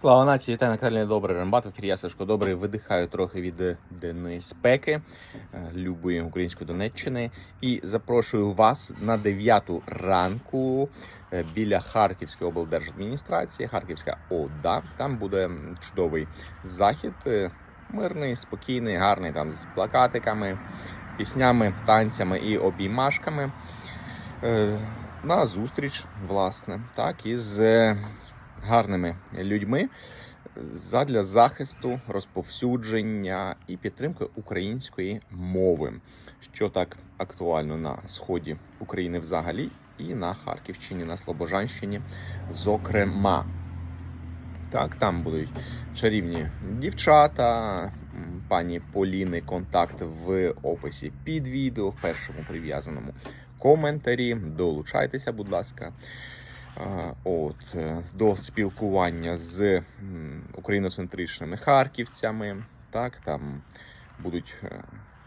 Слава нації, вітаю на каналі Добрий Рембат. В ефірі я Сашко Добрий. Видихаю трохи від е, денної спеки е, любої української Донеччини. І запрошую вас на 9 ранку е, біля Харківської облдержадміністрації, Харківська ОДА. Там буде чудовий захід. Мирний, спокійний, гарний там з плакатиками, піснями, танцями і обіймашками. На зустріч, власне, так, із гарними людьми задля захисту, розповсюдження і підтримки української мови, що так актуально на сході України взагалі, і на Харківщині, на Слобожанщині, зокрема. Так, там будуть чарівні дівчата, пані Поліни, контакт в описі під відео, в першому прив'язаному коментарі. Долучайтеся, будь ласка. От е, до спілкування з україноцентричними харківцями. Так, там будуть е,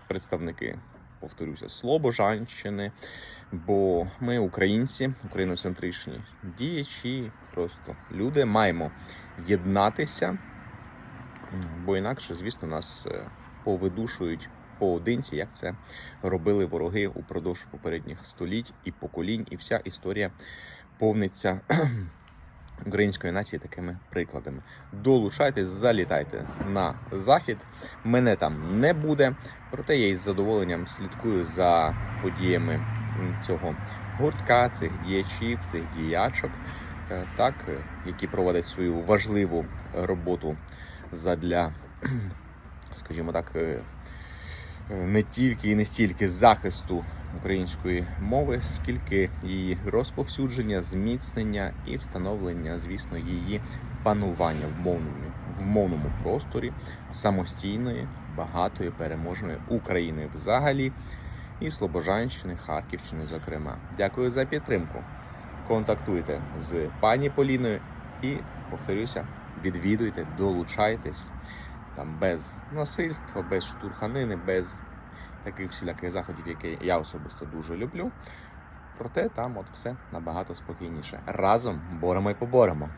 представники, повторюся, Слобожанщини. Бо ми, українці, україноцентричні діячі, просто люди, маємо єднатися, бо інакше, звісно, нас е, повидушують поодинці, як це робили вороги упродовж попередніх століть і поколінь, і вся історія повниться української нації такими прикладами. Долучайтесь, залітайте на захід. Мене там не буде, проте я із задоволенням слідкую за подіями цього гуртка, цих діячів, цих діячок, е, так, е, які проводять свою важливу роботу задля, скажімо так, е, не тільки і не стільки захисту української мови, скільки її розповсюдження, зміцнення і встановлення, звісно, її панування в мовному, в мовному просторі самостійної, багатої, переможної України взагалі і Слобожанщини, Харківщини, зокрема. Дякую за підтримку. Контактуйте з пані Поліною і, повторюся, відвідуйте, долучайтесь там без насильства, без штурханини, без таких всіляких заходів, які я особисто дуже люблю. Проте там от все набагато спокійніше. Разом боремо і поборемо.